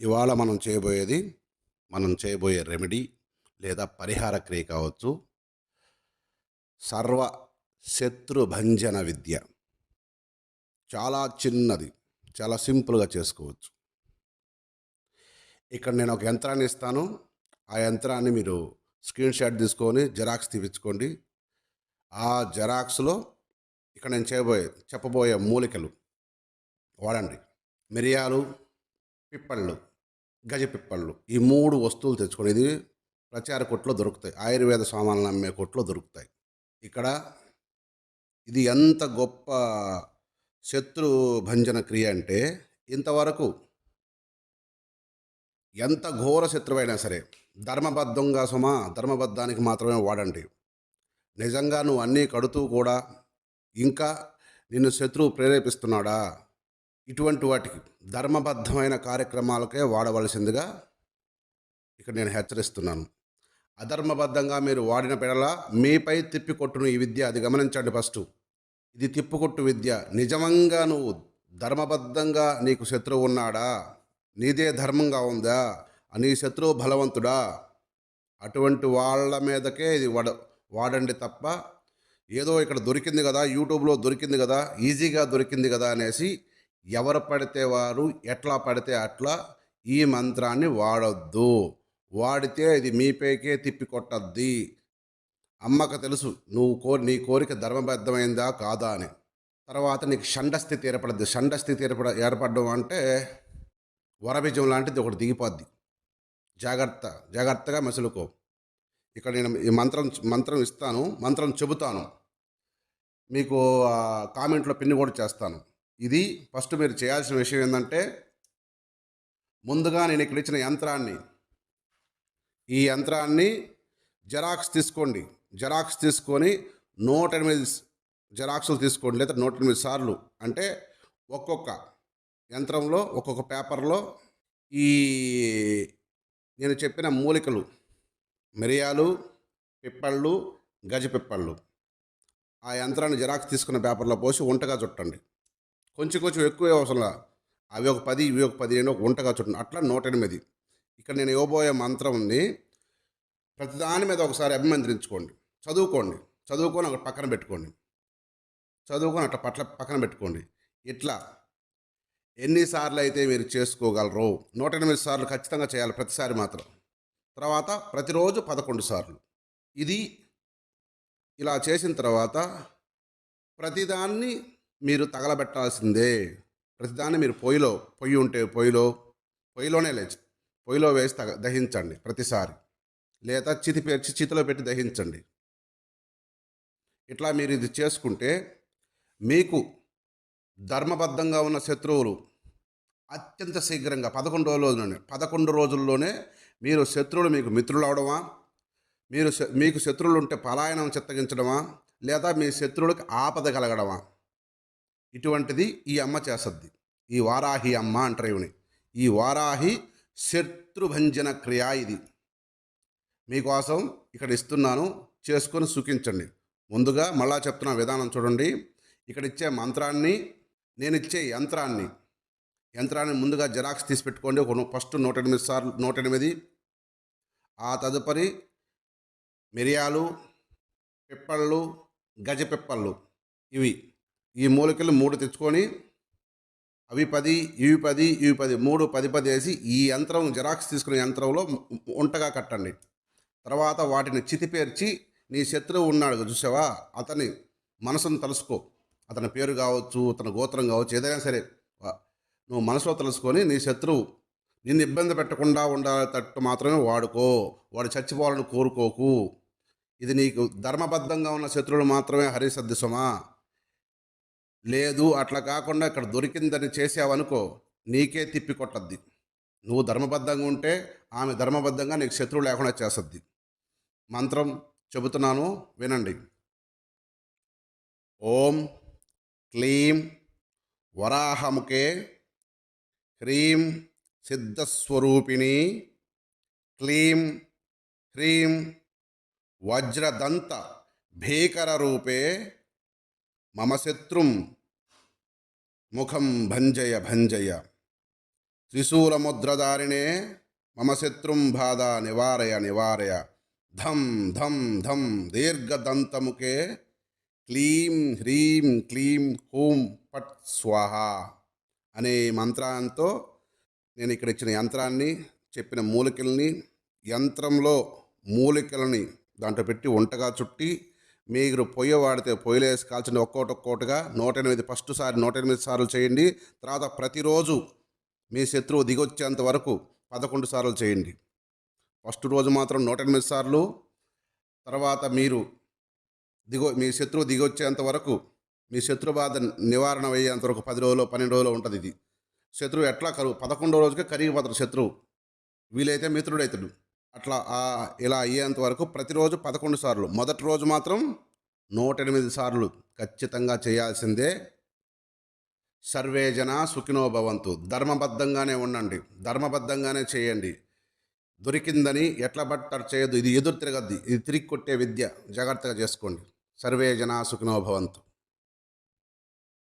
ఇవాళ మనం చేయబోయేది మనం చేయబోయే రెమెడీ లేదా పరిహార క్రియ కావచ్చు. సర్వ శత్రుభంజన విద్య. చాలా చిన్నది చాలా సింపుల్గా చేసుకోవచ్చు. ఇక్కడ నేను ఒక యంత్రాన్ని ఇస్తాను. ఆ యంత్రాన్ని మీరు స్క్రీన్ షాట్ తీసుకొని జెరాక్స్ తీపించుకోండి ఆ జెరాక్స్లో ఇక్కడ నేను చేయబోయే చెప్పబోయే మూలికలు వాడండి. మిరియాలు పిప్పళ్ళు గజపిప్పళ్ళు ఈ మూడు వస్తువులు తెచ్చుకొని ఇది ప్రచార కొట్లో దొరుకుతాయి. ఆయుర్వేద సామాన్లు అమ్మే కొట్లో దొరుకుతాయి. ఇక్కడ ఇది ఎంత గొప్ప శత్రు భంజన క్రియ అంటే ఇంతవరకు ఎంత ఘోర శత్రువైనా సరే ధర్మబద్ధంగా సుమా ధర్మబద్ధానికి మాత్రమే వాడండి. నిజంగా నువ్వు అన్నీ కడుతూ కూడా ఇంకా నిన్ను శత్రువు ప్రేరేపిస్తున్నాడా? ఇటువంటి వాటికి ధర్మబద్ధమైన కార్యక్రమాలకే వాడవలసిందిగా ఇక్కడ నేను హెచ్చరిస్తున్నాను. అధర్మబద్ధంగా మీరు వాడిన పెడల మీపై తిప్పికొట్టును ఈ విద్య. అది గమనించండి ఫస్ట్. ఇది తిప్పుకొట్టు విద్య. నిజంగా నువ్వు ధర్మబద్ధంగా నీకు శత్రువు ఉన్నాడా? నీదే ధర్మంగా ఉందా? నీ శత్రువు బలవంతుడా? అటువంటి వాళ్ళ మీదకే ఇది వాడ వాడండి తప్ప ఏదో ఇక్కడ దొరికింది కదా యూట్యూబ్లో దొరికింది కదా ఈజీగా దొరికింది కదా అనేసి ఎవరు పడితే వారు ఎట్లా పడితే అట్లా ఈ మంత్రాన్ని వాడొద్దు. వాడితే ఇది మీపైకే తిప్పి కొట్టద్ది అమ్మకు తెలుసు నువ్వు కో నీ కోరిక ధర్మబద్ధమైందా కాదా అని. తర్వాత నీకు షండస్థితి ఏర్పడద్ది షండస్థితి ఏర్పడ ఏర్పడడం అంటే వరబీజం లాంటిది ఒకటి దిగిపోద్ది. జాగ్రత్త జాగ్రత్తగా మసులుకో. ఇక్కడ నేను ఈ మంత్రం మంత్రం ఇస్తాను మంత్రం చెబుతాను. మీకు కామెంట్లో పిన్ కూడా చేస్తాను. ఇది ఫస్ట్ మీరు చేయాల్సిన విషయం ఏంటంటే ముందుగా నేను ఇక్కడ ఇచ్చిన యంత్రాన్ని ఈ యంత్రాన్ని జెరాక్స్ తీసుకోండి. జెరాక్స్ తీసుకొని నూట ఎనిమిది జెరాక్స్లు తీసుకోండి. లేదా నూట ఎనిమిది సార్లు. అంటే ఒక్కొక్క యంత్రంలో ఒక్కొక్క పేపర్లో ఈ నేను చెప్పిన మూలికలు మిరియాలు పిప్పళ్ళు గజ పిప్పళ్ళు ఆ యంత్రాన్ని జిరాక్స్ తీసుకున్న పేపర్లో పోసి వంటగా చుట్టండి. కొంచెం కొంచెం ఎక్కువ అవసరంలా. అవి ఒక పది ఇవి ఒక పదిహేను ఒక వంటగా చూడండి అట్లా నూట ఎనిమిది. ఇక్కడ నేను ఇవ్వబోయే మంత్రం ఉంది. ప్రతి ప్రతిదాని మీద ఒకసారి అభిమంత్రించుకోండి. చదువుకోండి. చదువుకొని అక్కడ పక్కన పెట్టుకోండి. చదువుకొని అట్లా పట్ల పక్కన పెట్టుకోండి. ఇట్లా ఎన్నిసార్లు అయితే మీరు చేసుకోగలరు నూట ఎనిమిది సార్లు ఖచ్చితంగా చేయాలి ప్రతిసారి మాత్రం. తర్వాత ప్రతిరోజు పదకొండు సార్లు. ఇది ఇలా చేసిన తర్వాత ప్రతిదాన్ని మీరు తగలబెట్టాల్సిందే. ప్రతిదాన్ని మీరు పొయ్యిలో పొయ్యి ఉంటే పొయ్యిలో పొయ్యిలోనే లేచి పొయ్యిలో వేసి తగ దహించండి ప్రతిసారి. లేదా చితి పేర్చి చితిలో పెట్టి దహించండి. ఇట్లా మీరు ఇది చేసుకుంటే మీకు ధర్మబద్ధంగా ఉన్న శత్రువులు అత్యంత శీఘ్రంగా పదకొండు రోజుల్లోనే పదకొండు రోజుల్లోనే మీరు శత్రువులు మీకు మిత్రులు అవడమా మీరు మీకు శత్రువులు ఉంటే పలాయనం చిత్తగించడమా? లేదా మీ శత్రువులకు ఆపద కలగడమా? ఇటువంటిది ఈ అమ్మ చేసద్ది. ఈ వారాహి అమ్మ అంటారు ఈవిని. ఈ వారాహి శత్రుభంజన క్రియ ఇది. మీకోసం ఇక్కడ ఇస్తున్నాను. చేసుకొని సుఖించండి. ముందుగా మళ్ళా చెప్తున్న విధానం చూడండి. ఇక్కడ ఇచ్చే మంత్రాన్ని నేను ఇచ్చే యంత్రాన్ని యంత్రాన్ని ముందుగా జెరాక్స్ తీసి పెట్టుకోండి. ఒక ఫస్ట్ నూట ఎనిమిది సార్లు నూట ఎనిమిది. ఆ తదుపరి మిరియాలు పిప్పళ్ళు గజ పిప్పళ్ళు ఇవి. ఈ మూలికలు మూడు తెచ్చుకొని అవి పది ఇవి పది ఇవి పది మూడు పది పది వేసి ఈ యంత్రం జిరాక్స్ తీసుకునే యంత్రంలో ఉంటగా కట్టండి. తర్వాత వాటిని చితిపేర్చి నీ శత్రువు ఉన్నాడు చూసావా? అతని మనసును తలుసుకో. అతని పేరు కావచ్చు అతని గోత్రం కావచ్చు ఏదైనా సరే వా- నువ్వు మనసులో తెలుసుకొని నీ శత్రువు నిన్ను ఇబ్బంది పెట్టకుండా ఉండేటట్టు మాత్రమే వాడుకో. వాడు చచ్చిపోవాలని కోరుకోకు. ఇది నీకు ధర్మబద్ధంగా ఉన్న శత్రువులు మాత్రమే హరిసద్ది సుమా. లేదు అట్లా కాకుండా ఇక్కడ దొరికిందని చేసావనుకో నీకే తిప్పి కొట్టద్ది. నువ్వు ధర్మబద్ధంగా ఉంటే ఆమె ధర్మబద్ధంగా నీకు శత్రువు లేకుండా చేస్తుంది. మంత్రం చెబుతున్నాను వినండి. ఓం క్లీం వరాహముఖే హ్రీం సిద్ధస్వరూపిణి క్లీం హ్రీం వజ్రదంత భీకర రూపే మమ శత్రుం ముఖం భంజయ భంజయ. త్రిశూలముద్రధారిణే మమ శత్రుం బాధ నివారయ నివారయ. ధం ధం ధం దీర్ఘదంతముఖే. క్లీం హ్రీం క్లీం హూం పట్ స్వాహ అనే మంత్రంతో నేను ఇక్కడ ఇచ్చిన యంత్రాన్ని చెప్పిన మూలికల్ని యంత్రంలో మూలికలని దాంట్లో పెట్టి వంటగా చుట్టి మీరు పొయ్యి వాడితే పొయ్యిలో వేసి కాల్చండి ఒక్కోటి ఒక్కోటిగా నూట ఎనిమిది ఫస్ట్ సారి నూట ఎనిమిది సార్లు చేయండి. తర్వాత ప్రతిరోజు మీ శత్రువు దిగొచ్చేంత వరకు పదకొండు సార్లు చేయండి. ఫస్ట్ రోజు మాత్రం నూట ఎనిమిది సార్లు. తర్వాత మీరు దిగో మీ శత్రువు దిగొచ్చేంత వరకు మీ శత్రు బాధ నివారణ అయ్యేంత వరకు పది రోజులు పన్నెండు రోజులు ఉంటుంది ఇది. శత్రువు ఎట్లా కరువు? పదకొండో రోజుకే కరిగిపోతాడు శత్రువు. వీలైతే మిత్రుడైతాడు. అట్లా ఇలా అయ్యేంత వరకు ప్రతిరోజు పదకొండు సార్లు. మొదటి రోజు మాత్రం నూట ఎనిమిది సార్లు ఖచ్చితంగా చేయాల్సిందే. సర్వే జన సుఖినోభవంతు ధర్మబద్ధంగానే ఉండండి. ధర్మబద్ధంగానే చేయండి. దొరికిందని ఎట్లా బట్టర్ చేయదు ఇది ఎదురు తిరగద్ది. ఇది తిరిగి కొట్టే విద్య. జాగ్రత్తగా చేసుకోండి. సర్వే జన సుఖినోభవంతు